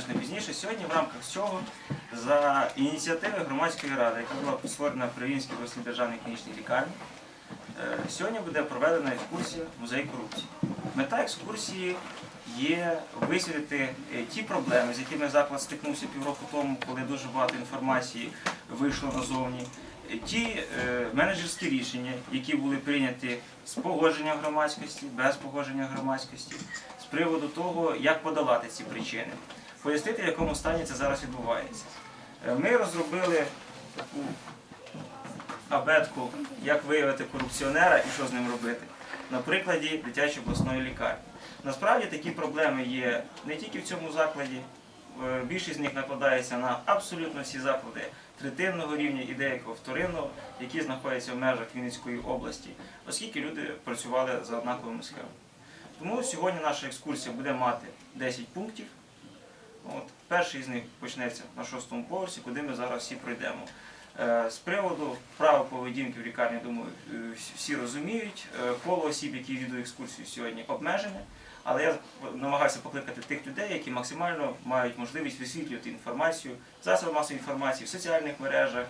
значно пізніше. Сьогодні в рамках цього за ініціативи громадської ради, яка була створена при Вінській обласній державній клінічній лікарні, е, сьогодні буде проведена екскурсія музей корупції. Мета екскурсії є висвітлити е, ті проблеми, з якими заклад стикнувся півроку тому, коли дуже багато інформації вийшло назовні. Ті е, менеджерські рішення, які були прийняті з погодження громадськості, без погодження громадськості, з приводу того, як подолати ці причини, пояснити, в якому стані це зараз відбувається. Е, Ми розробили таку абетку, як виявити корупціонера і що з ним робити на прикладі дитячої обласної лікарні. Насправді такі проблеми є не тільки в цьому закладі. Е, Більшість з них накладається на абсолютно всі заклади третинного рівня і деякого вторинного, які знаходяться в межах Вінницької області, оскільки люди працювали за однаковими схемами. Тому сьогодні наша екскурсія буде мати 10 пунктів. От, перший з них почнеться на шостому поверсі, куди ми зараз всі пройдемо. Е, З приводу правил поведінки в лікарні, думаю, е, всі- розуміють. Е, Коло осіб, які відвідують екскурсію сьогодні, обмежене. Але я намагаюся покликати тих людей, які максимально мають можливість висвітлювати інформацію, в засобах масової інформації, в соціальних мережах,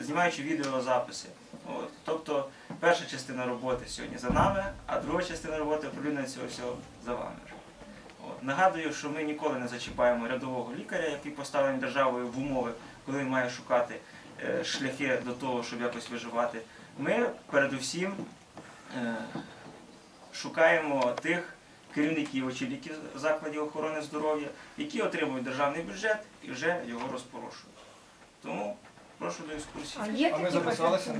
знімаючи відеозаписи. От. Тобто перша частина роботи сьогодні за нами, а друга частина роботи оприлюднення цього всього за вами. Нагадую, що ми ніколи не зачіпаємо рядового лікаря, який поставлений державою в умови, коли він має шукати е, шляхи до того, щоб якось виживати. Ми передусім е, шукаємо тих керівників очільників закладів охорони здоров'я, які отримують державний бюджет і вже його розпорошують. Тому прошу до екскурсії. А є ми такі записалися?